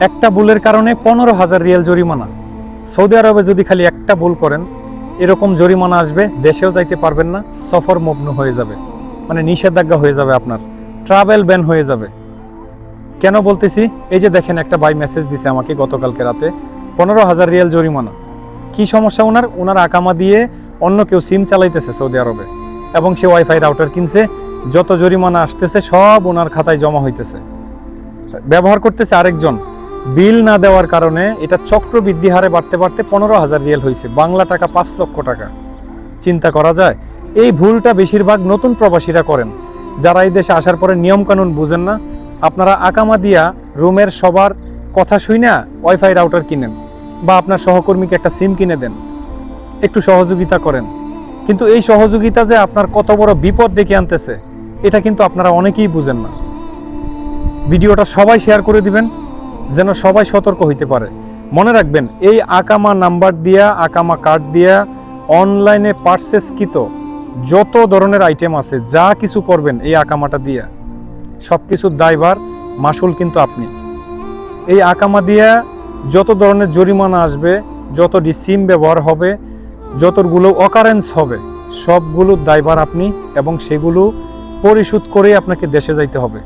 একটা ভুলের কারণে পনেরো হাজার রিয়াল জরিমানা। সৌদি আরবে যদি খালি একটা ভুল করেন, এরকম জরিমানা আসবে, দেশেও যাইতে পারবেন না, সফর মগ্ন হয়ে যাবে। মানে নিষেধাজ্ঞা হয়ে যাবে আপনার ট্রাভেল ব্যান হয়ে যাবে। কেন বলতেছি? এই যে দেখেন একটা বাই মেসেজ দিছে আমাকে গতকালকে রাতে, পনেরো হাজার রিয়াল জরিমানা। কি সমস্যা ওনার? ওনার আকামা দিয়ে অন্য কেউ সিম চালাইতেছে সৌদি আরবে। এবং সে ওয়াইফাই রাউটার কিনছে, যত জরিমানা আসতেছে, সব ওনার খাতায় জমা হইতেছে। ব্যবহার করতেছে আরেকজন। বিল না দেওয়ার কারণে এটা চক্রবৃদ্ধি হারে বাড়তে বাড়তে পনেরো হাজার রিয়েল হয়েছে। বাংলা টাকা পাঁচ লক্ষ টাকা। চিন্তা করা যায়, এই ভুলটা বেশিরভাগ নতুন প্রবাসীরা করেন। যারা এই দেশে আসার পরে নিয়মকানুন বুঝেন না, আপনারা আকামা দিয়া রুমের সবার কথা শুই না ওয়াইফাই রাউটার কিনেন বা আপনার সহকর্মীকে একটা সিম কিনে দেন। একটু সহযোগিতা করেন। কিন্তু এই সহযোগিতা যে আপনার কত বড় বিপদ ডেকে আনতেছে, এটা কিন্তু আপনারা অনেকেই বুঝেন না। ভিডিওটা সবাই শেয়ার করে দিবেন। যেন সবাই সতর্ক হইতে পারে। মনে রাখবেন, এই আকামা নাম্বার দিয়া, আকামা কার্ড দিয়া অনলাইনে পারচেসকৃত যত ধরনের আইটেম আছে, যা কিছু করবেন এই আকামাটা দিয়া সব কিছুর দায়ভার মাসুল কিন্তু আপনি। এই আকামা দিয়া যত ধরনের জরিমানা আসবে যতটি সিম ব্যবহার হবে, যতগুলো অকারেন্স হবে, সবগুলোর দায়ভার আপনি এবং সেগুলো পরিশোধ করেই আপনাকে দেশে যাইতে হবে।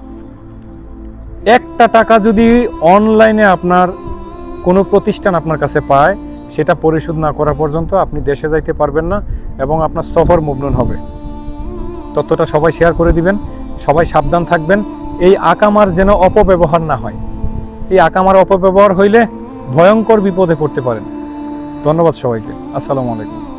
একটা টাকা যদি অনলাইনে আপনার কোনো প্রতিষ্ঠান আপনার কাছে পায়, সেটা পরিশোধ না করা পর্যন্ত আপনি দেশে যাইতে পারবেন না এবং আপনার সফর মুভমেন্ট হবে। তথ্যটা সবাই শেয়ার করে দিবেন, সবাই সাবধান থাকবেন। এই আকামার যেন অপব্যবহার না হয়। এই আকামার অপব্যবহার হইলে ভয়ঙ্কর বিপদে পড়তে পারেন। ধন্যবাদ সবাইকে। আসসালামু আলাইকুম।